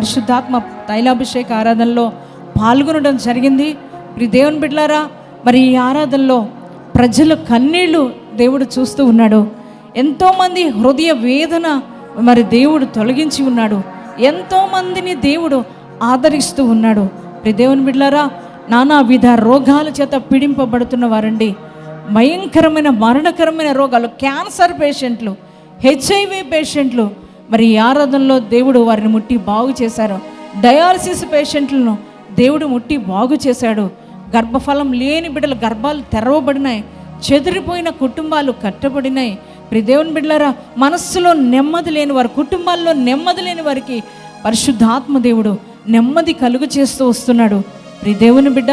పరిశుద్ధాత్మ తైలాభిషేక ఆరాధనలో పాల్గొనడం జరిగింది. మరి దేవుని బిడ్లారా మరి ఈ ఆరాధనలో ప్రజల కన్నీళ్ళు దేవుడు చూస్తూ ఉన్నాడు. ఎంతోమంది హృదయ వేదన మరి దేవుడు తొలగించి ఉన్నాడు. ఎంతోమందిని దేవుడు ఆదరిస్తూ ఉన్నాడు. మరి దేవుని బిడ్లారా నానా విధ రోగాల చేత పీడింపబడుతున్న వారండి. భయంకరమైన మరణకరమైన రోగాలు క్యాన్సర్ పేషెంట్లు హెచ్ఐవి పేషెంట్లు మరి ఈ ఆరాధనలో దేవుడు వారిని ముట్టి బాగు చేశారు. డయాలసిస్ పేషెంట్లను దేవుడు ముట్టి బాగు చేశాడు. గర్భఫలం లేని బిడ్డల గర్భాలు తెరవబడినాయి. చెదిరిపోయిన కుటుంబాలు కట్టబడినాయి. ప్రి దేవుని బిడ్డలారా మనస్సులో నెమ్మది లేని వారి కుటుంబాల్లో నెమ్మది లేని వారికి పరిశుద్ధాత్మ దేవుడు నెమ్మది కలుగు చేస్తూ వస్తున్నాడు. ప్రి దేవుని బిడ్డ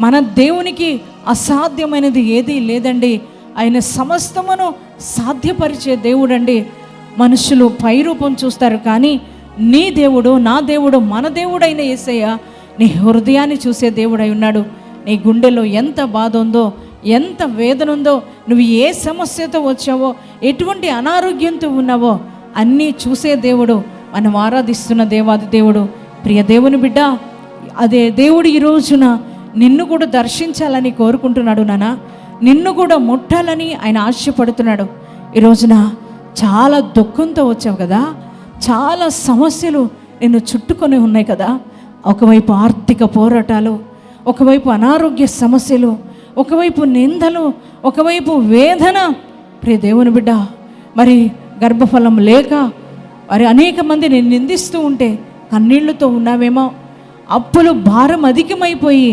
మన దేవునికి అసాధ్యమైనది ఏదీ లేదండి. ఆయన సమస్తమును సాధ్యపరిచే దేవుడండి. మనుషులు పై రూపం చూస్తారు కానీ నీ దేవుడు నా దేవుడు మన దేవుడైన ఏసయ్య నీ హృదయాన్ని చూసే దేవుడై ఉన్నాడు. నీ గుండెలో ఎంత బాధ ఉందో ఎంత వేదన ఉందో నువ్వు ఏ సమస్యతో వచ్చావో ఎటువంటి అనారోగ్యంతో ఉన్నావో అన్నీ చూసే దేవుడు మనం ఆరాధిస్తున్న దేవాది దేవుడు. ప్రియ దేవుని బిడ్డ అదే దేవుడు ఈ రోజున నిన్ను కూడా దర్శించాలని కోరుకుంటున్నాడు నాన్న నిన్ను కూడా ముట్టాలని ఆయన ఆశపడుతున్నాడు. ఈ రోజున చాలా దుఃఖంతో వచ్చావు కదా. చాలా సమస్యలు నిన్ను చుట్టుకొని ఉన్నాయి కదా. ఒకవైపు ఆర్థిక పోరాటాలు ఒకవైపు అనారోగ్య సమస్యలు ఒకవైపు నిందలు ఒకవైపు వేదన. ప్రియ దేవుని బిడ్డ మరి గర్భఫలం లేక మరి అనేక మంది నేను నిందిస్తూ ఉంటే కన్నీళ్ళతో ఉన్నావేమో. అప్పులు భారం అధికమైపోయి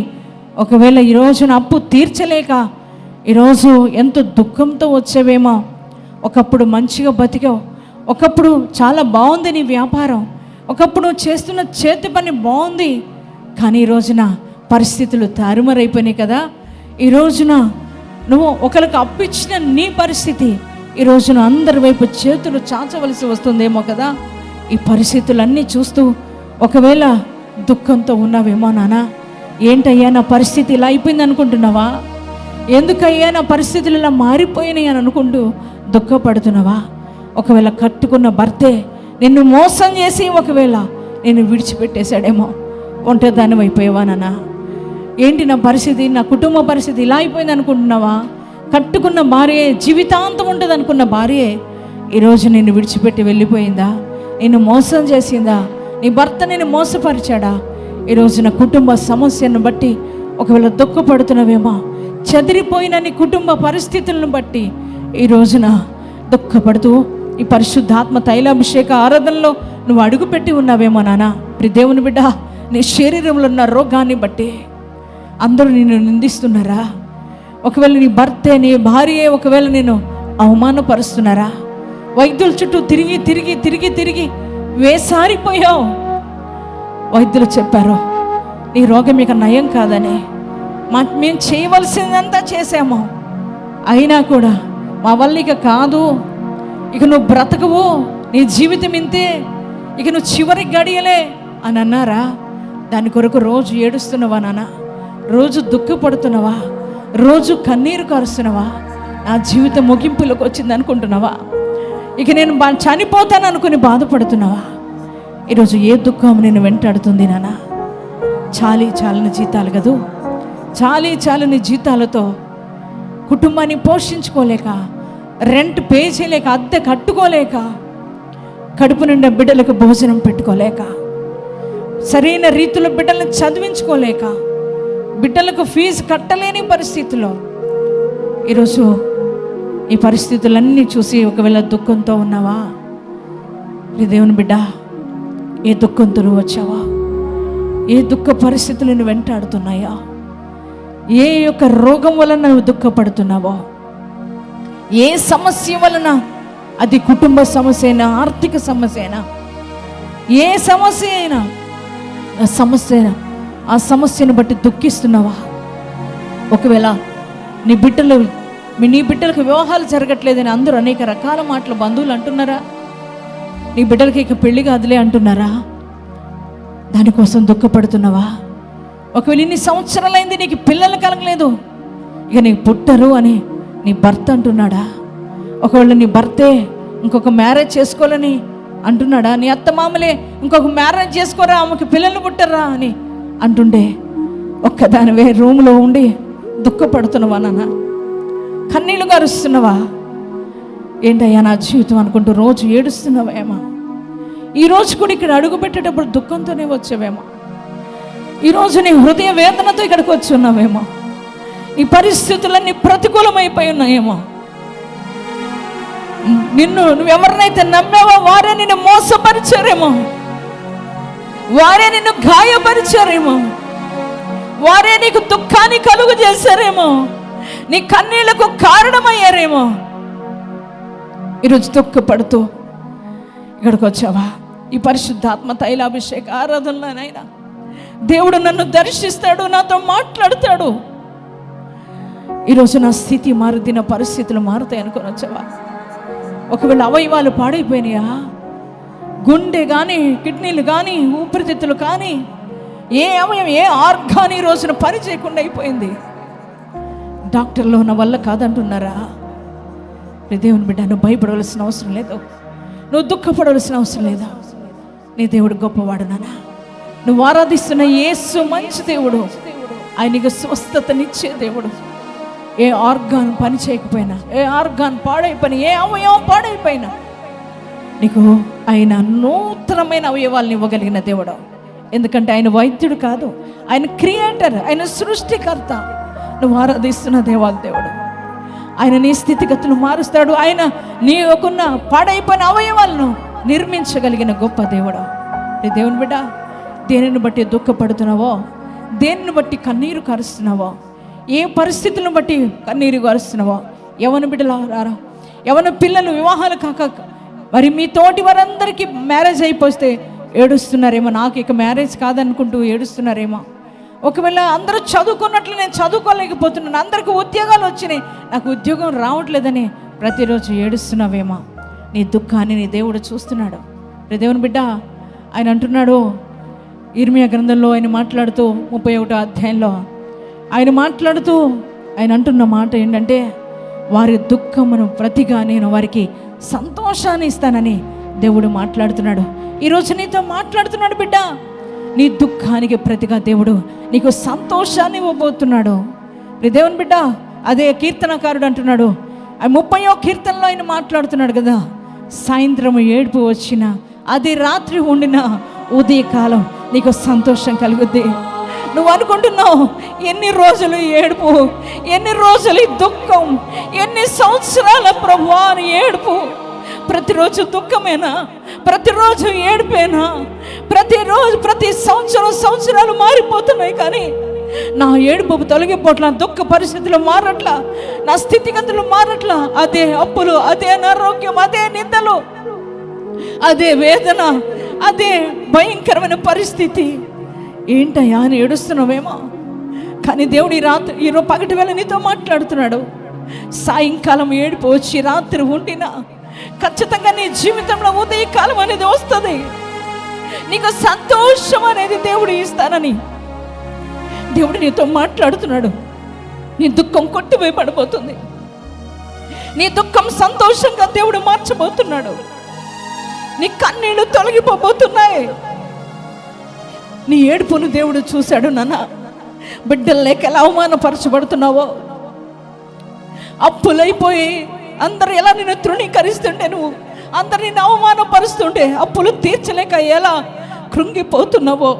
ఒకవేళ ఈ రోజున అప్పు తీర్చలేక ఈరోజు ఎంతో దుఃఖంతో వచ్చేవేమో. ఒకప్పుడు మంచిగా బతికావు. ఒకప్పుడు చాలా బాగుంది నీ వ్యాపారం. ఒకప్పుడు చేస్తున్న చేతి పని బాగుంది. కానీ ఈ రోజున పరిస్థితులు తారుమారైపోయినాయి కదా. ఈ రోజున నువ్వు ఒకరికి అప్పిచ్చిన నీ పరిస్థితి ఈ రోజున అందరి వైపు చేతులు చాచవలసి వస్తుందేమో కదా. ఈ పరిస్థితులన్నీ చూస్తూ ఒకవేళ దుఃఖంతో ఉన్నావేమో నానా. ఏంటయ్యా నా పరిస్థితి ఇలా అయిపోయింది అనుకుంటున్నావా ఎందుకయ్యా నా పరిస్థితులు ఇలా మారిపోయినాయి అని అనుకుంటూ దుఃఖపడుతున్నావా? ఒకవేళ కట్టుకున్న భర్తే నిన్ను మోసం చేసి ఒకవేళ నేను విడిచిపెట్టేశాడేమో ఒంటరిదాన్ని అయిపోయావా నాన్న? ఏంటి నా పరిస్థితి? నా కుటుంబ పరిస్థితి ఇలా అయిపోయింది అనుకుంటున్నావా? కట్టుకున్న భార్యే జీవితాంతం ఉంటుంది అనుకున్న భార్యే ఈరోజు నిన్ను విడిచిపెట్టి వెళ్ళిపోయిందా? నిన్ను మోసం చేసిందా? నీ భర్త నేను మోసపరిచాడా? ఈరోజు నా కుటుంబ సమస్యను బట్టి ఒకవేళ దుఃఖపడుతున్నావేమో చెదిరిపోయిన నీ కుటుంబ పరిస్థితులను బట్టి ఈ రోజున దుఃఖపడుతూ ఈ పరిశుద్ధాత్మ తైలాభిషేక ఆరాధనలో నువ్వు అడుగుపెట్టి ఉన్నావేమో నాన్న ప్రి దేవుని బిడ్డ నీ శరీరంలో ఉన్న రోగాన్ని బట్టి అందరూ నిన్ను నిందిస్తున్నారా? ఒకవేళ నీ భర్తే నీ భార్యే ఒకవేళ నేను అవమానపరుస్తున్నారా? వైద్యుల చుట్టూ తిరిగి తిరిగి తిరిగి తిరిగి వేసారిపోయావు. వైద్యులు చెప్పారు నీ రోగం ఇక నయం కాదని మా మేము చేయవలసిందంతా చేసాము అయినా కూడా మా వల్ల ఇక కాదు. ఇక నువ్వు బ్రతకవు. నీ జీవితం ఇంతే. ఇక నువ్వు చివరి గడియలే అని అన్నారా? దాని కొరకు రోజు ఏడుస్తున్నావా నాన్న? రోజు దుఃఖపడుతున్నావా? రోజు కన్నీరు కారుస్తున్నావా? నా జీవితం ముగింపులోకి వచ్చింది అనుకుంటున్నావా? ఇక నేను బా చనిపోతాను అనుకుని బాధపడుతున్నావా? ఈరోజు ఏ దుఃఖం నేను వెంటాడుతుంది నాన్న? చాలి చాలని జీతాలు కదూ? చాలీ చాలని జీతాలతో కుటుంబాన్ని పోషించుకోలేక రెంట్ పే చేయలేక అద్దె కట్టుకోలేక కడుపు నిండా బిడ్డలకు భోజనం పెట్టుకోలేక సరైన రీతిలో బిడ్డలను చదివించుకోలేక బిడ్డలకు ఫీజు కట్టలేని పరిస్థితిలో ఈరోజు ఈ పరిస్థితులన్నీ చూసి ఒకవేళ దుఃఖంతో ఉన్నావా? ఈ దేవుని బిడ్డ ఏ దుఃఖంతో నువ్వు వచ్చావా? ఏ దుఃఖ పరిస్థితులు వెంటాడుతున్నాయా? ఏ యొక్క రోగం వలన నువ్వు దుఃఖపడుతున్నావో ఏ సమస్య వలన అది కుటుంబ సమస్య అయినా ఆర్థిక సమస్య అయినా ఏ సమస్య అయినా ఆ సమస్య అయినా ఆ సమస్యను బట్టి దుఃఖిస్తున్నావా? ఒకవేళ నీ బిడ్డలు మీ నీ బిడ్డలకు వివాహాలు జరగట్లేదని అందరూ అనేక రకాల మాటలు బంధువులు అంటున్నారా? నీ బిడ్డలకి ఇక పెళ్ళి కాదులే అంటున్నారా? దానికోసం దుఃఖపడుతున్నావా? ఒకవేళ ఇన్ని సంవత్సరాలైంది నీకు పిల్లలు కలగలేదు ఇక నీకు పుట్టరు అని నీ భర్త అంటున్నాడా? ఒకవేళ నీ భర్తే ఇంకొక మ్యారేజ్ చేసుకోవాలని అంటున్నాడా? నీ అత్త మామలే ఇంకొక మ్యారేజ్ చేసుకోరా? ఆమెకి పిల్లలు పుట్టరా అని అంటుండే. ఒక్కదానివే రూమ్లో ఉండి దుఃఖపడుతున్నావా నాన్న? కన్నీళ్ళు గరుస్తున్నావా? ఏంటయ్యా నా జీవితం అనుకుంటూ రోజు ఏడుస్తున్నావేమో? ఈరోజు కూడా ఇక్కడ అడుగు పెట్టేటప్పుడు దుఃఖంతోనే వచ్చావేమో? ఈరోజు నీ హృదయ వేదనతో ఇక్కడికి వచ్చి ఉన్నావేమో. నీ పరిస్థితులన్నీ ప్రతికూలమైపోయి ఉన్నాయేమో నిన్ను నువ్వు ఎవరినైతే నమ్మావో వారే నిన్ను మోసపరిచారేమో. వారే నిన్ను గాయపరిచారేమో. వారే నీకు దుఃఖాన్ని కలుగు చేశారేమో. నీ కన్నీళ్ళకు కారణమయ్యారేమో. ఈరోజు దుఃఖపడుతూ ఇక్కడికి వచ్చావా? ఈ పరిశుద్ధాత్మ తైలాభిషేక ఆరాధనలోనైనా దేవుడు నన్ను దర్శిస్తాడు నాతో మాట్లాడతాడు. ఈరోజు నా స్థితి మారుద్ది నా పరిస్థితులు మారుతాయి అనుకొని వచ్చావా? ఒకవేళ అవయవాలు పాడైపోయినాయా? గుండె కానీ కిడ్నీలు కానీ ఊపిరితిత్తులు కానీ ఏ అవయం ఏ ఆర్గాన్ ఈ రోజున పని చేయకుండా అయిపోయింది. డాక్టర్లు ఉన్న వల్ల కాదంటున్నారా? నీ దేవుని బిడ్డ నువ్వు భయపడవలసిన అవసరం లేదు. నువ్వు దుఃఖపడవలసిన అవసరం లేదా. నీ దేవుడు గొప్పవాడు నానా నువ్వు ఆరాధిస్తున్న యేసు మంచి దేవుడు. ఆయనకు స్వస్థతనిచ్చే దేవుడు. ఏ ఆర్గాన్ పని చేయకపోయినా ఏ ఆర్గాన్ పాడైపోయినా ఏ అవయవం పాడైపోయినా నీకు ఆయన నూతనమైన అవయవాలను ఇవ్వగలిగిన దేవుడు. ఎందుకంటే ఆయన వైద్యుడు కాదు ఆయన క్రియేటర్ ఆయన సృష్టికర్త. నువ్వు ఆరాధిస్తున్న దేవాల దేవుడు. ఆయన నీ స్థితిగతులు మారుస్తాడు. ఆయన నీ ఒకన్న పాడైపోయిన అవయవాలను నిర్మించగలిగిన గొప్ప దేవుడు. నీ దేవుని బిడ్డ దేనిని బట్టి దుఃఖపడుతున్నావో? దేనిని బట్టి కన్నీరు కరుస్తున్నావో? ఏ పరిస్థితులను బట్టి కన్నీరు కరుస్తున్నావో? ఎవరి బిడ్డలా రారా ఎవరి పిల్లలు వివాహాలు కాక మరి మీ తోటి వారందరికీ మ్యారేజ్ అయిపోతే ఏడుస్తున్నారేమో? నాకు ఇక మ్యారేజ్ కాదనుకుంటూ ఏడుస్తున్నారేమో? ఒకవేళ అందరూ చదువుకున్నట్లు నేను చదువుకోలేకపోతున్నాను అందరికీ ఉద్యోగాలు వచ్చినాయి నాకు ఉద్యోగం రావట్లేదని ప్రతిరోజు ఏడుస్తున్నావేమో? నీ దుఃఖాన్ని నీ దేవుడు చూస్తున్నాడు. రే దేవుని బిడ్డ ఆయన అంటున్నాడు ఇర్మియా గ్రంథంలో ఆయన మాట్లాడుతూ ముప్పై ఒకటో అధ్యాయంలో ఆయన మాట్లాడుతూ ఆయన అంటున్న మాట ఏంటంటే వారి దుఃఖమును ప్రతిగా నేను వారికి సంతోషాన్ని ఇస్తానని దేవుడు మాట్లాడుతున్నాడు. ఈరోజు నీతో మాట్లాడుతున్నాడు బిడ్డ. నీ దుఃఖానికి ప్రతిగా దేవుడు నీకు సంతోషాన్ని ఇవ్వబోతున్నాడు. నీ దేవుని బిడ్డ అదే కీర్తనకారుడు అంటున్నాడు. ఆ ముప్పయో కీర్తనలో ఆయన మాట్లాడుతున్నాడు కదా సాయంత్రం ఏడుపు వచ్చిన అది రాత్రి ఉండిన ఉదయకాలం నీకు సంతోషం కలుగుద్ది. నువ్వు అనుకుంటున్నావు ఎన్ని రోజులు ఏడుపు ఎన్ని రోజులు దుఃఖం ఎన్ని సంవత్సరాల ప్రభు అని ఏడుపు. ప్రతిరోజు దుఃఖమేనా? ప్రతిరోజు ఏడుపేనా? ప్రతిరోజు ప్రతి సంవత్సరం సంవత్సరాలు మారిపోతున్నాయి కానీ నా ఏడుపు తొలగిపోట్ల దుఃఖ పరిస్థితులు మారట్లా నా స్థితిగతులు మారట్లా. అదే అప్పులు అదే అనారోగ్యం అదే నిందలు అదే వేదన అదే భయంకరమైన పరిస్థితి. ఏంటయ్యా అని ఏడుస్తున్నావేమో. కానీ దేవుడు ఈ రాత్రి ఈరోజు పగటి వేళ నీతో మాట్లాడుతున్నాడు. సాయంకాలం ఏడుపు వచ్చి రాత్రి ఉండినా ఖచ్చితంగా నీ జీవితంలో ఉదయకాలం అనేది వస్తుంది. నీకు సంతోషం అనేది దేవుడు ఇస్తానని. దేవుడు నీతో మాట్లాడుతున్నాడు. నీ దుఃఖం కొట్టిపోయి పడిపోతుంది నీ దుఃఖం సంతోషంగా దేవుడు మార్చబోతున్నాడు. నీ కన్నీళ్ళు తొలగిపోబోతున్నాయి. నీ ఏడుపును దేవుడు చూశాడు నాన్న. బిడ్డలు లేక ఎలా అవమానపరచబడుతున్నావో. అప్పులైపోయి అందరు ఎలా నిన్ను తృణీకరిస్తుంటే నువ్వు? అందరు నిన్ను అవమానపరుస్తుంటే అప్పులు తీర్చలేక ఎలా కృంగిపోతున్నావో.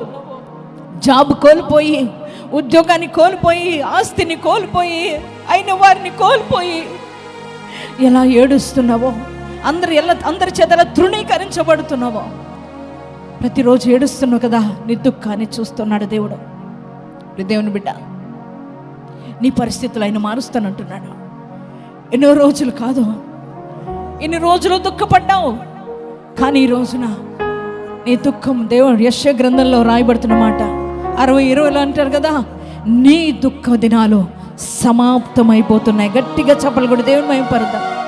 జాబ్ కోల్పోయి ఉద్యోగాన్ని కోల్పోయి ఆస్తిని కోల్పోయి అయిన వారిని కోల్పోయి ఎలా ఏడుస్తున్నావో. అందరి ఎలా అందరి చేతల ఎలా తృణీకరించబడుతున్నావో. ప్రతిరోజు ఏడుస్తున్నావు కదా నీ దుఃఖాన్ని చూస్తున్నాడు దేవుడు. నీ దేవుని బిడ్డ నీ పరిస్థితులు ఆయన మారుస్తానంటున్నాడు. ఎన్నో రోజులు కాదు ఎన్ని రోజులు దుఃఖపడ్డావు కానీ ఈ రోజున నీ దుఃఖం దేవుడు యశ గ్రంథంలో రాయబడుతున్న మాట. అరవై ఇరవైలో అంటారు కదా నీ దుఃఖ దినాలు సమాప్తమైపోతున్నాయి. గట్టిగా చెప్పలు కూడా దేవుని మైపరుద్దాం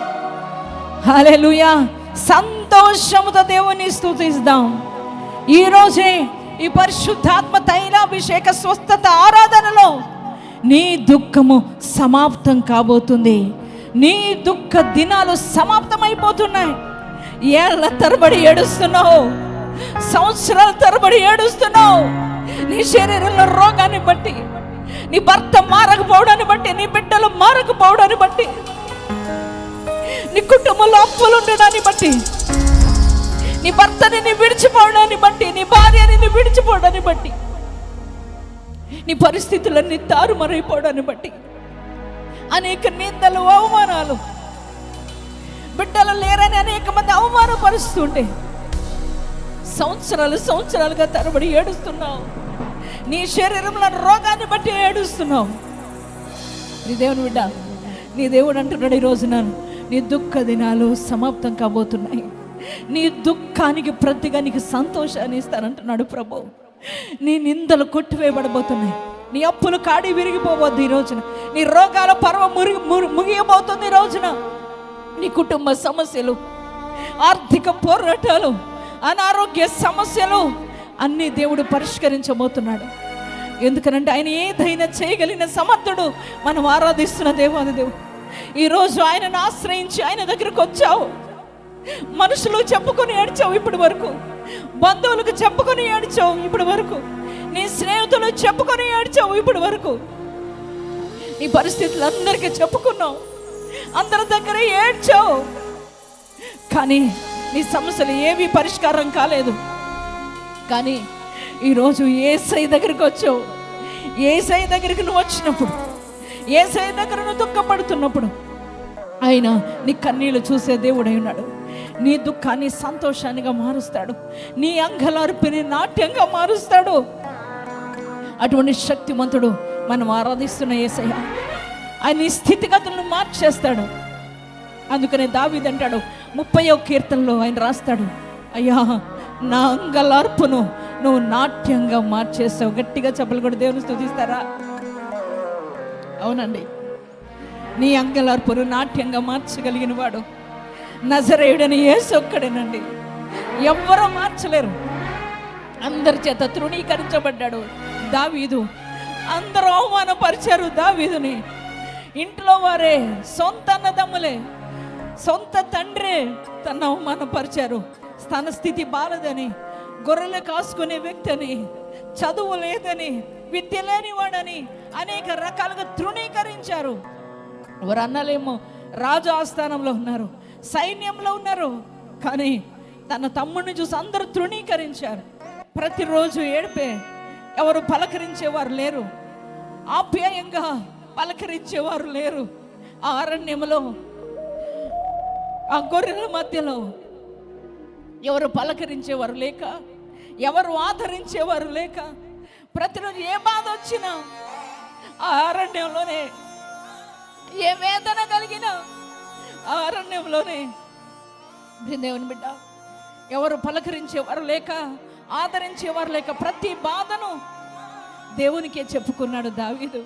హాలేలుయా సంతోషముతో దేవుని స్థుతిస్తాం ఈరోజే ఈ పరిశుద్ధాత్మ తైలాభిషేక స్వస్థత ఆరాధనలో నీ దుఃఖము సమాప్తం కాబోతుంది. నీ దుఃఖ దినాలు సమాప్తమైపోతున్నాయి. ఏళ్ళ తరబడి ఏడుస్తున్నావు. సంవత్సరాల తరబడి ఏడుస్తున్నావు. నీ శరీరంలో రోగాన్ని బట్టి నీ భర్త మారకపోవడాన్ని బట్టి నీ బిడ్డలు మారకపోవడాన్ని బట్టి నీ కుటుంబంలో అప్పులు ఉండడాన్ని బట్టి నీ భర్తని నీ విడిచిపోవడాన్ని బట్టి నీ భార్యని నీ విడిచిపోవడాన్ని బట్టి నీ పరిస్థితులన్నీ తారుమరైపోవడాన్ని బట్టి అనేక నిందలు అవమానాలు బిడ్డలు లేరని అనేక మంది అవమానపరుస్తుంటే సంవత్సరాలు సంవత్సరాలుగా తరబడి ఏడుస్తున్నావు. నీ శరీరంలో రోగాన్ని బట్టి ఏడుస్తున్నావు. నీ దేవుని బిడ్డ నీ దేవుడు అంటున్నాడు ఈరోజు నన్ను నీ దుఃఖ దినాలు సమాప్తం కాబోతున్నాయి. నీ దుఃఖానికి ప్రతిగా నీకు సంతోషాన్ని ఇస్తానంటున్నాడు ప్రభు. నీ నిందలు కొట్టివేయబడబోతున్నాయి. నీ అప్పులు కాడి విరిగిపోవద్దు ఈ రోజున. నీ రోగాల పర్వం మురిగి ముగియబోతుంది ఈ రోజున. నీ కుటుంబ సమస్యలు ఆర్థిక పోరాటాలు అనారోగ్య సమస్యలు అన్నీ దేవుడు పరిష్కరించబోతున్నాడు. ఎందుకనంటే ఆయన ఏదైనా చేయగలిగిన సమర్థుడు మనం ఆరాధిస్తున్న దేవాది దేవుడు. ఈరోజు ఆయనను ఆశ్రయించి ఆయన దగ్గరకు వచ్చావు. మనుషులు చెప్పుకొని ఏడ్చావు ఇప్పటి వరకు. బంధువులకు చెప్పుకొని ఏడ్చావు ఇప్పటి వరకు. నీ స్నేహితులు చెప్పుకొని ఏడ్చావు ఇప్పటి వరకు. నీ పరిస్థితులు అందరికీ చెప్పుకున్నావు. అందరి దగ్గర ఏడ్చావు. కానీ నీ సమస్యలు ఏవి పరిష్కారం కాలేదు. కానీ ఈరోజు ఏసై దగ్గరికి వచ్చావు. ఏసై దగ్గరికి నువ్వు వచ్చినప్పుడు ఏసై దగ్గర నువ్వు దుఃఖపడుతున్నప్పుడు ఆయన నీ కన్నీళ్ళు చూసే దేవుడై ఉన్నాడు. నీ దుఃఖాన్ని సంతోషానిగా మారుస్తాడు. నీ అంగలార్పిని నాట్యంగా మారుస్తాడు. అటువంటి శక్తిమంతుడు మనం ఆరాధిస్తున్న ఏసయ్య. ఆయన స్థితిగతులను మార్చేస్తాడు. అందుకనే దావిదంటాడు ముప్పయో కీర్తనలో ఆయన రాస్తాడు అయ్యా నా అంగలార్పును నువ్వు నాట్యంగా మార్చేస్తావు గట్టిగా చెప్పలు కూడా దేవుని స్థుతిస్తారా? అవునండి. నీ అంగలార్పును నాట్యంగా మార్చగలిగిన వాడు నజరేయుడని ఏసొక్కడేనండి ఎవ్వరూ మార్చలేరు. అందరి చేత తృణీకరించబడ్డాడు దావీదు. అందరూ అవమానపరిచారు దావీదుని. ఇంట్లో వారే సొంత అన్నదమ్ములే సొంత తండ్రే తన అవమానపరిచారు. తన స్థితి బాలదని గొర్రెలు కాసుకునే వ్యక్తి అని చదువు లేదని విద్య లేనివాడని అనేక రకాలుగా తృణీకరించారు. వారు అన్నలేమో రాజు ఆస్థానంలో ఉన్నారు సైన్యంలో ఉన్నారు కానీ తన తమ్ముడిని చూసి అందరూ తృణీకరించారు. ప్రతిరోజు ఏడిపే ఎవరు పలకరించేవారు లేరు. ఆప్యాయంగా పలకరించేవారు లేరు. ఆ అరణ్యంలో ఆ గొర్రెల మధ్యలో ఎవరు పలకరించేవారు లేక ఎవరు ఆదరించేవారు లేక ప్రతిరోజు ఏ బాధ వచ్చినా అరణ్యంలోనే ఏ వేదన కలిగినా ఆ అరణ్యంలోనే దేవుని బిడ్డ ఎవరు పలకరించేవారు లేక ఆదరించేవారు లేక ప్రతి బాధను దేవునికే చెప్పుకున్నాడు దావీదు.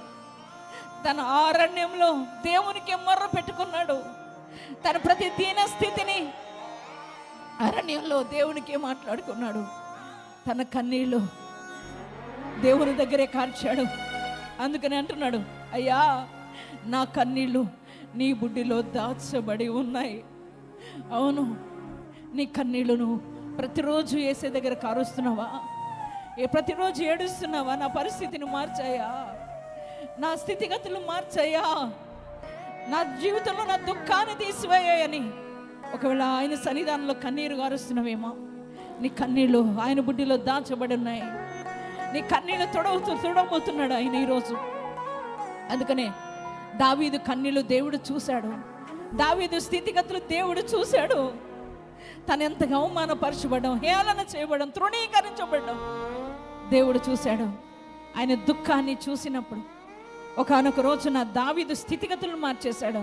తన అరణ్యంలో దేవునికే మొర్ర పెట్టుకున్నాడు. తన ప్రతి దీన స్థితిని అరణ్యంలో దేవునికే మాట్లాడుకున్నాడు. తన కన్నీళ్ళు దేవుని దగ్గరే కార్చాడు. అందుకని అంటున్నాడు అయ్యా నా కన్నీళ్ళు నీ బుడ్డిలో దాచబడి ఉన్నాయి. అవును నీ కన్నీళ్ళను ప్రతిరోజు వేసే దగ్గర కారుస్తున్నావా? ఏ ప్రతిరోజు ఏడుస్తున్నావా? నా పరిస్థితిని మార్చాయా? నా స్థితిగతులు మార్చాయా? నా జీవితంలో నా దుఃఖాన్ని తీసివేయాయని ఒకవేళ ఆయన సన్నిధానంలో కన్నీరు కారుస్తున్నావేమో నీ కన్నీళ్ళు ఆయన బుడ్డిలో దాచబడి ఉన్నాయి. నీ కన్నీళ్ళు తొడవుతూ తొడవబోతున్నాడు ఆయన ఈరోజు. అందుకనే దావీదు కన్నీళ్ళు దేవుడు చూశాడు. దావీదు స్థితిగతులు దేవుడు చూశాడు. తను ఎంతగా అవమానపరచబడడం హేళన చేయబడడం తృణీకరించబడడం దేవుడు చూశాడు. ఆయన దుఃఖాన్ని చూసినప్పుడు ఒకనొక రోజున దావీదు స్థితిగతులను మార్చేశాడు.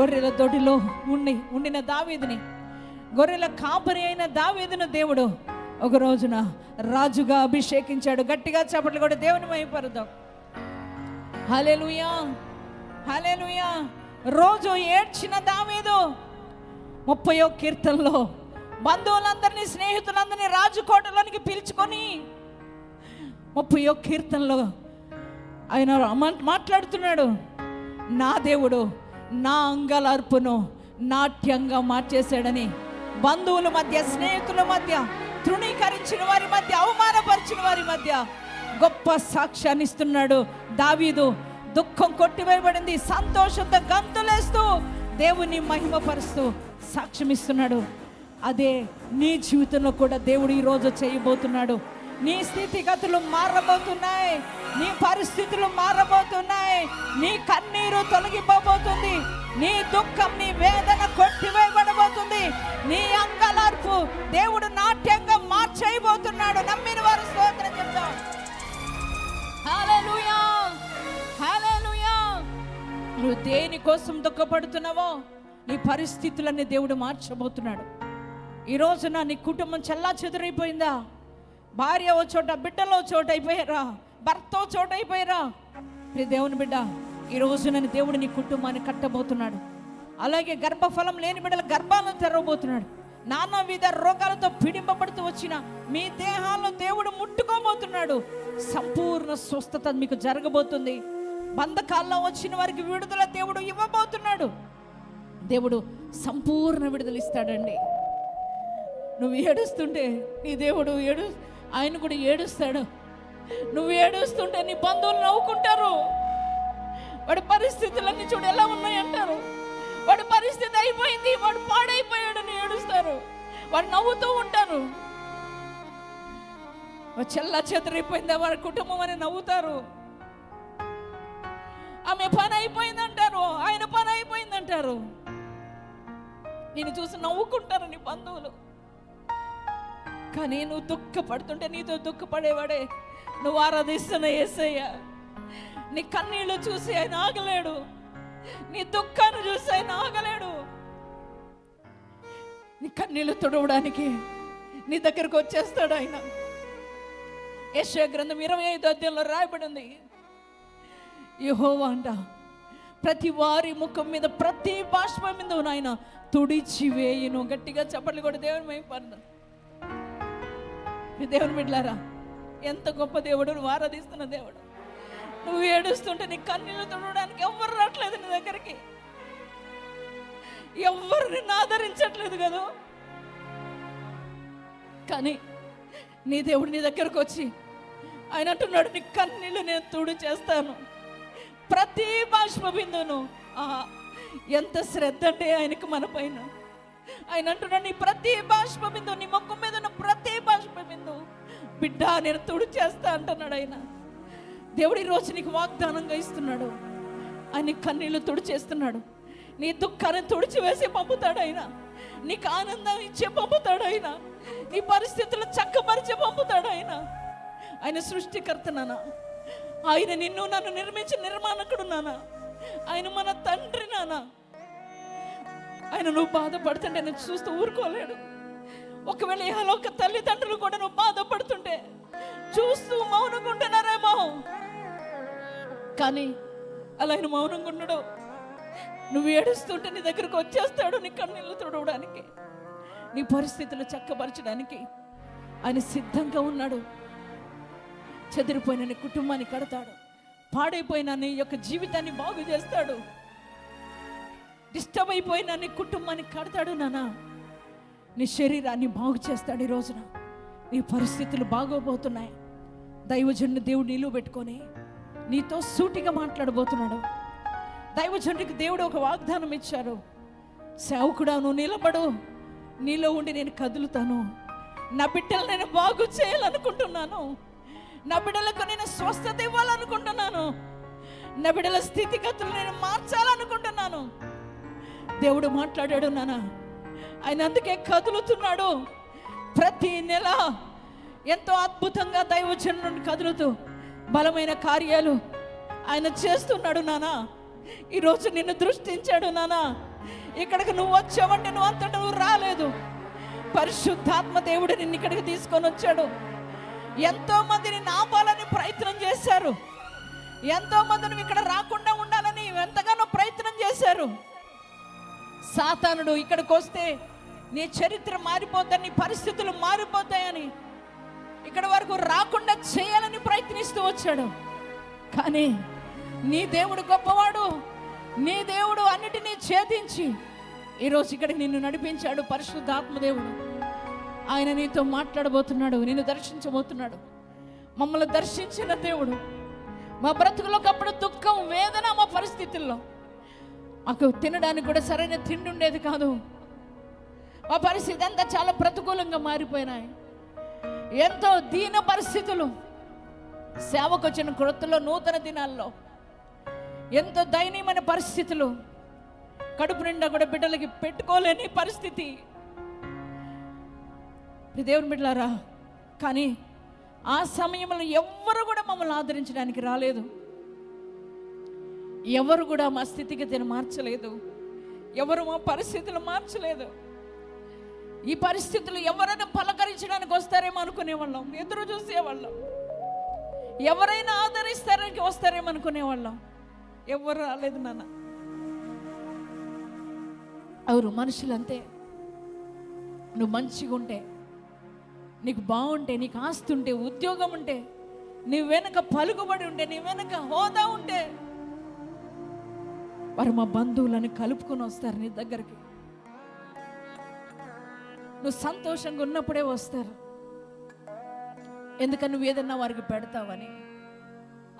గొర్రెల దొడిలో ఉండి ఉండిన దావీదుని గొర్రెల కాపరి అయిన దావీదును దేవుడు ఒక రోజున రాజుగా అభిషేకించాడు. గట్టిగా చప్పట్లు కూడా దేవుని వైపరుదాం హలేలుయా హలేలుయా రోజు ఏడ్చిన దావీదు ముప్పయో కీర్తనలో బంధువులందరినీ స్నేహితులందరినీ రాజుకోటలోనికి పిలుచుకొని ముప్పయో కీర్తనలో ఆయన మాట్లాడుతున్నాడు. నా దేవుడు నా అంగలార్పును నాట్యంగా మార్చేశాడని బంధువుల మధ్య స్నేహితుల మధ్య తృణీకరించిన వారి మధ్య అవమానపరిచిన వారి మధ్య గొప్ప సాక్ష్యాన్ని ఇస్తున్నాడు దావీదు. దుఃఖం కొట్టివేయబడింది సంతోషంతో గంతులేస్తూ దేవుని మహిమపరుస్తూ సాక్ష్యం ఇస్తున్నాడు. అదే నీ జీవితంలో కూడా దేవుడు ఈరోజు చేయబోతున్నాడు. నీ స్థితిగతులు మారబోతున్నాయి నీ పరిస్థితులు మారబోతున్నాయి నీ కన్నీరు తొలగిపోబోతుంది నీ దుఃఖం నీ వేదన చేయబోతుంది. నీ అంగలార్పు దేవుడు నాట్యంగా మార్చేయబోతున్నాడు. నమ్మిన వారు స్తోత్రం చెప్తాం. హల్లెలూయా! హల్లెలూయా! నువ్వు దేనికోసం దుఃఖపడుతున్నావో నీ పరిస్థితులన్నీ దేవుడు మార్చబోతున్నాడు. ఈ రోజున నీ కుటుంబం చల్లా చెదురైపోయిందా? భార్య ఓ చోట బిడ్డలో ఓ చోట అయిపోయారా? భర్త ఓ చోట అయిపోయారా? దేవుని బిడ్డ ఈ రోజున దేవుడు నీ కుటుంబాన్ని కట్టబోతున్నాడు. అలాగే గర్భఫలం లేని బిడ్డల గర్భాలను తెరవబోతున్నాడు. నానా విధ రోగాలతో పీడింపబడుతూ వచ్చిన మీ దేహాల్లో దేవుడు ముట్టుకోబోతున్నాడు. సంపూర్ణ స్వస్థత మీకు జరగబోతుంది. బంధకాల్లో వచ్చిన వారికి విడుదల దేవుడు ఇవ్వబోతున్నాడు. దేవుడు సంపూర్ణ విడుదల ఇస్తాడండి. నువ్వు ఏడుస్తుంటే నీ దేవుడు ఏడు ఆయన కూడా ఏడుస్తాడు. నువ్వు ఏడుస్తుంటే నీ బంధువులు నవ్వుకుంటారు. వాడి పరిస్థితులన్నీ చూడు ఎలా ఉన్నాయంటారు. వాడి పరిస్థితి అయిపోయింది వాడు పాడైపోయాడని ఏడుస్తారు. వాడు నవ్వుతూ ఉంటారు. చెల్ల చెదరైపోయిందా వాడి కుటుంబం అని నవ్వుతారు. ఆమె పని అయిపోయిందంటారు ఆయన పని అయిపోయిందంటారు. నేను చూసి నవ్వుకుంటారు నీ బంధువులు. కానీ నువ్వు దుఃఖపడుతుంటే నీతో దుఃఖపడేవాడే నువ్వు ఆరాధిస్తున్న ఏసయ్య. నీ కన్నీళ్ళు చూసి ఆయన ఆగలేడు. నీ దుఃఖాన్ని చూసి ఆయన ఆగలేడు. నీ కన్నీళ్ళు తుడవడానికి నీ దగ్గరకు వచ్చేస్తాడు ఆయన. యశ్వ గ్రంథం ఇరవై ఐదు అధ్యాయంలో రాయబడి ఉంది. యహోవా అంట ప్రతి వారి ముఖం మీద ప్రతి బాష్పం మీద నాయన తుడిచివేయును గట్టిగా చప్పట్లు కూడా దేవుని మైపడదు దేవుని బిడ్లారా ఎంత గొప్ప దేవుడు ఆరాధిస్తున్న దేవుడు. నువ్వు ఏడుస్తుంటే నీ కన్నీళ్ళు తుడవడానికి ఎవ్వరు రావట్లేదు నీ దగ్గరికి. ఎవ్వరు నిన్ను ఆదరించట్లేదు కదా. కానీ నీ దేవుడు నీ దగ్గరకు వచ్చి ఆయన అంటున్నాడు నీ కన్నీళ్ళు నేను తుడు చేస్తాను. ప్రతి బాష్ప బిందును ఎంత శ్రద్ధ అంటే ఆయనకు మన పైన. ఆయన అంటున్నాడు నీ ప్రతి బాష్ప బిందు నీ మొక్క మీద ఉన్న ప్రతి బాష్ప బిందు బిడ్డ నేను తుడి చేస్తా అంటున్నాడు ఆయన. దేవుడు ఈరోజు నీకు వాగ్దానంగా ఇస్తున్నాడు. ఆయన కన్నీళ్ళు తుడిచేస్తున్నాడు. నీ దుఃఖాన్ని తుడిచివేసి పంపుతాడు ఆయన నీకు ఆనందం ఇచ్చే పంపుతాడు ఆయన నీ పరిస్థితులు చక్కపరిచే పంపుతాడు ఆయన ఆయన సృష్టికర్త నాన్న ఆయన నిన్ను నన్ను నిర్మించిన నిర్మాణకుడు నాన్న ఆయన మన తండ్రి నాన్న ఆయన నువ్వు బాధపడుతుంటే నేను చూస్తూ ఊరుకోలేడు. ఒకవేళ ఇహలోక తల్లిదండ్రులు కూడా నువ్వు బాధపడుతుంటే చూస్తూ మౌనంగా ఉంటున్నారేమో. కానీ అలా ఆయన మౌనంగా ఉండడు నువ్వు ఏడుస్తుంటే నీ దగ్గరకు వచ్చేస్తాడు నీ కన్నీళ్ళు తుడవడానికి నీ పరిస్థితులు చక్కపరచడానికి. ఆయన సిద్ధంగా ఉన్నాడు. చెదిరిపోయిన నీ కుటుంబాన్ని కడతాడు. పాడైపోయిన నీ యొక్క జీవితాన్ని బాగు చేస్తాడు. డిస్టర్బ్ అయిపోయిన నీ కుటుంబాన్ని కడతాడు నానా. నీ శరీరాన్ని బాగు చేస్తాడు ఈ రోజున. నీ పరిస్థితులు బాగోబోతున్నాయి. దైవజన్ను దేవుడు నిలువ పెట్టుకొని నీతో సూటిగా మాట్లాడబోతున్నాడు. దైవజనుడికి దేవుడు ఒక వాగ్దానం ఇచ్చారు. సేవకుడా నువ్వు నిలబడు. నీలో ఉండి నేను కదులుతాను. నా బిడ్డలు నేను బాగు చేయాలనుకుంటున్నాను. నా బిడ్డలకు నేను స్వస్థత ఇవ్వాలనుకుంటున్నాను. నా బిడ్డల స్థితిగతులు నేను మార్చాలనుకుంటున్నాను. దేవుడు మాట్లాడాడు నాన్న ఆయన అందుకే కదులుతున్నాడు. ప్రతి నెల ఎంతో అద్భుతంగా దైవజనుడిని కదులుతూ బలమైన కార్యాలు ఆయన చేస్తున్నాడు నానా. ఈరోజు నిన్ను దృష్టించాడు నానా. ఇక్కడికి నువ్వు వచ్చావంటే నువ్వు అంతటా నువ్వు రాలేదు. పరిశుద్ధాత్మ దేవుడు నిన్ను ఇక్కడికి తీసుకొని వచ్చాడు. ఎంతో మందిని నాపాలని ప్రయత్నం చేశారు. ఎంతో మందిని నువ్వు ఇక్కడ రాకుండా ఉండాలని ఎంతగానో ప్రయత్నం చేశారు. సాతానుడు ఇక్కడికి వస్తే నీ చరిత్ర మారిపోద్దని నీ పరిస్థితులు మారిపోతాయని ఇక్కడ వరకు రాకుండా చేయాలని ప్రయత్నిస్తూ వచ్చాడు. కానీ నీ దేవుడు గొప్పవాడు. నీ దేవుడు అన్నిటినీ ఛేదించి ఈరోజు ఇక్కడ నిన్ను నడిపించాడు పరిశుద్ధాత్మదేవుడు ఆయన నీతో మాట్లాడబోతున్నాడు నిన్ను దర్శించబోతున్నాడు. మమ్మల్ని దర్శించిన దేవుడు. మా బ్రతుకులో ఒకప్పుడు దుఃఖం వేదన మా పరిస్థితుల్లో. మాకు తినడానికి కూడా సరైన తిండి ఉండేది కాదు. మా పరిస్థితి అంతా చాలా ప్రతికూలంగా మారిపోయినాయి. ఎంతో దీన పరిస్థితులు. సేవకు వచ్చిన కృతుల్లో నూతన దినాల్లో. ఎంతో దయనీయమైన పరిస్థితులు. కడుపు నిండా కూడా బిడ్డలకి పెట్టుకోలేని పరిస్థితి. దేవుని బిడ్డలారా కానీ ఆ సమయంలో ఎవ్వరు కూడా మమ్మల్ని ఆదరించడానికి రాలేదు. ఎవరు కూడా మా స్థితిగతిని మార్చలేదు. ఎవరు మా పరిస్థితులు మార్చలేదు. ఈ పరిస్థితులు ఎవరైనా పలకరించడానికి వస్తారేమో అనుకునేవాళ్ళం. ఎదురు చూసేవాళ్ళం. ఎవరైనా ఆదరిస్తారానికి వస్తారేమో అనుకునేవాళ్ళం. ఎవరు రాలేదు నాన్న. అవును మనుషులు అంతే నువ్వు మంచిగా ఉంటే నీకు బాగుంటే నీకు ఆస్తి ఉంటే ఉద్యోగం ఉంటే నీ వెనక పలుకుబడి ఉంటే నీ వెనక హోదా ఉంటే వారు మా బంధువులను కలుపుకొని వస్తారు నీ దగ్గరికి. నువ్వు సంతోషంగా ఉన్నప్పుడే వస్తారు. ఎందుకని నువ్వు ఏదన్నా వారికి పెడతావని?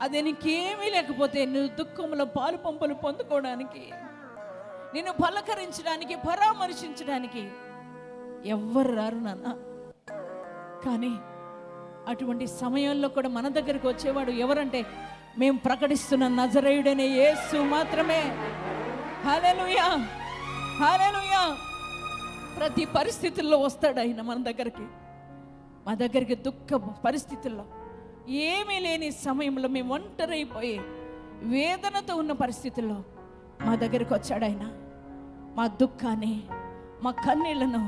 అదే నీకేమీ లేకపోతే నువ్వు దుఃఖంలో పాలు పంపలు పొందుకోవడానికి నిన్ను పలకరించడానికి పరామర్శించడానికి ఎవ్వరు రారు నాన్న. కానీ అటువంటి సమయంలో కూడా మన దగ్గరికి వచ్చేవాడు ఎవరంటే మేము ప్రకటిస్తున్న నజరేయుడనే యేసు మాత్రమే. హల్లెలూయా! హల్లెలూయా! ప్రతి పరిస్థితుల్లో వస్తాడు ఆయన మన దగ్గరికి. మా దగ్గరికి దుఃఖ పరిస్థితుల్లో ఏమీ లేని సమయంలో మేము ఒంటరైపోయి వేదనతో ఉన్న పరిస్థితుల్లో మా దగ్గరికి వచ్చాడు ఆయన. మా దుఃఖాన్ని మా కన్నీళ్ళను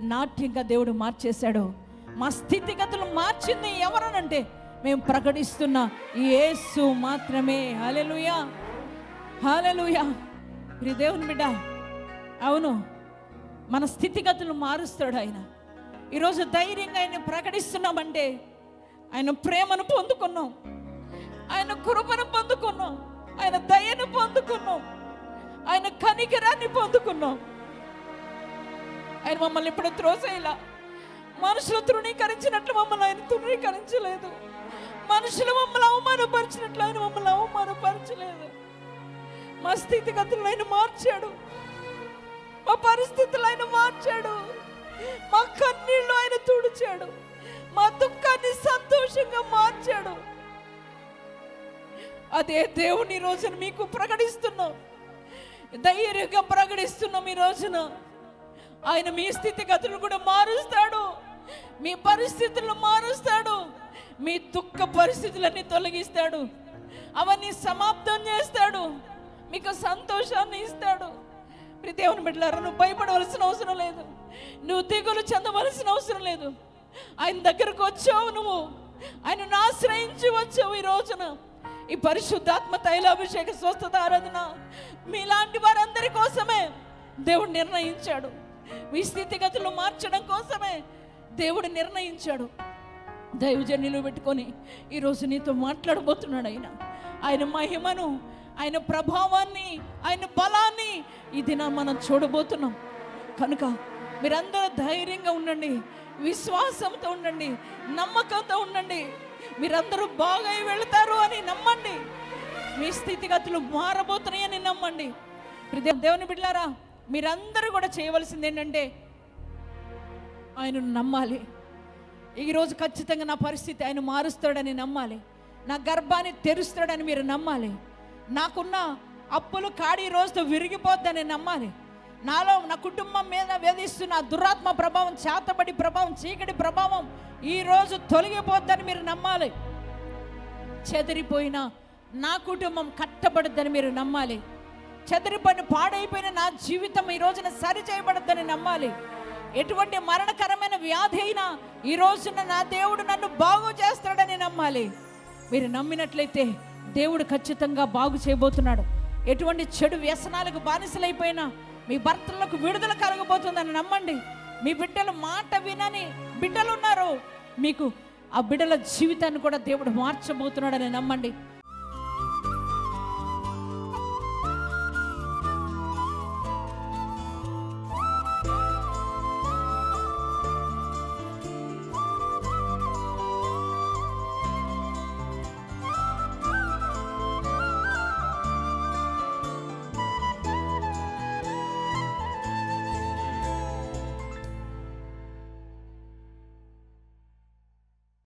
నాట్యంగా దేవుడు మార్చేశాడు. మా స్థితిగతులు మార్చింది ఎవరనంటే మేము ప్రకటిస్తున్న ఏసు యేసు మాత్రమే. హాలెలుయా హాలెలుయా ప్రియ దేవుని బిడ్డ అవును. మన స్థితిగతులు మారుస్తాడు ఆయన. ఈరోజు ధైర్యంగా ఆయన ప్రకటిస్తున్నామంటే ఆయన ప్రేమను పొందుకున్నాం. ఆయన కృపను పొందుకున్నాం. ఆయన దయను పొందుకున్నాం. ఆయన కనికరాన్ని పొందుకున్నాం. ఆయన మమ్మల్ని ఇప్పుడు త్రోసేలా. మనుషులు తృణీకరించినట్లు మమ్మల్ని ఆయన తృణీకరించలేదు. మనుషులు మమ్మల్ని అవమానపరిచినట్లు ఆయన మమ్మల్ని అవమానపరచలేదు. మా స్థితిగతులను ఆయన మార్చాడు. మా పరిస్థితులు ఆయన మార్చాడు. మా కన్నీళ్ళు ఆయన తుడిచాడు. మా దుఃఖాన్ని సంతోషంగా మార్చాడు. అదే దేవుని రోజున మీకు ప్రకటిస్తున్నాం. ధైర్యంగా ప్రకటిస్తున్నాం ఈ రోజున. ఆయన మీ స్థితిగతులు కూడా మారుస్తాడు. మీ పరిస్థితులను మారుస్తాడు. మీ దుఃఖ పరిస్థితులన్నీ తొలగిస్తాడు. అవన్నీ సమాప్తం చేస్తాడు. మీకు సంతోషాన్ని ఇస్తాడు. ప్రి దేవుని బిడ్డలారా నువ్వు భయపడవలసిన అవసరం లేదు. నువ్వు దిగులు చెందవలసిన అవసరం లేదు. ఆయన దగ్గరకు వచ్చావు నువ్వు. ఆయనను ఆశ్రయించి వచ్చావు ఈ రోజున. ఈ పరిశుద్ధాత్మ తైలాభిషేక స్వస్థత ఆరాధన మీలాంటి వారందరి కోసమే దేవుడు నిర్ణయించాడు. మీ స్థితిగతులు మార్చడం కోసమే దేవుడు నిర్ణయించాడు. దైవజన్యులు పెట్టుకొని ఈరోజు నీతో మాట్లాడబోతున్నాడు ఆయన. ఆయన మహిమను ఆయన ప్రభావాన్ని ఆయన బలాన్ని ఈ దినం మనం చూడబోతున్నాం. కనుక మీరందరూ ధైర్యంగా ఉండండి విశ్వాసంతో ఉండండి నమ్మకంతో ఉండండి. మీరందరూ బాగా వెళతారు అని నమ్మండి. మీ స్థితిగతులు మారబోతున్నాయని నమ్మండి. దేవుని బిడ్డారా మీరందరూ కూడా చేయవలసింది ఏంటంటే ఆయనను నమ్మాలి. ఈరోజు ఖచ్చితంగా నా పరిస్థితి ఆయన మారుస్తాడని నమ్మాలి. నా గర్భాన్ని తెరుస్తాడని మీరు నమ్మాలి. నాకున్న అప్పులు కాడి రోజుతో విరిగిపోద్దని నమ్మాలి. నాలో నా కుటుంబం మీద వేధిస్తున్న దురాత్మ ప్రభావం చేతబడి ప్రభావం చీకటి ప్రభావం ఈ రోజు తొలగిపోద్దని మీరు నమ్మాలి. చెదిరిపోయిన నా కుటుంబం కట్టబడద్దని మీరు నమ్మాలి. చెదిరిపోయిన పాడైపోయిన నా జీవితం ఈ రోజున సరి చేయబడద్దని నమ్మాలి. ఎటువంటి మరణకరమైన వ్యాధి అయినా ఈ రోజున నా దేవుడు నన్ను బాగు చేస్తాడని నమ్మాలి. మీరు నమ్మినట్లయితే దేవుడు ఖచ్చితంగా బాగు చేయబోతున్నాడు. ఎటువంటి చెడు వ్యసనాలకు బానిసలైపోయినా మీ భర్తలకు విడుదల కలగబోతుందని నమ్మండి. మీ బిడ్డలు మాట వినని బిడ్డలు ఉన్నారు మీకు ఆ బిడ్డల జీవితాన్ని కూడా దేవుడు మార్చబోతున్నాడని నమ్మండి.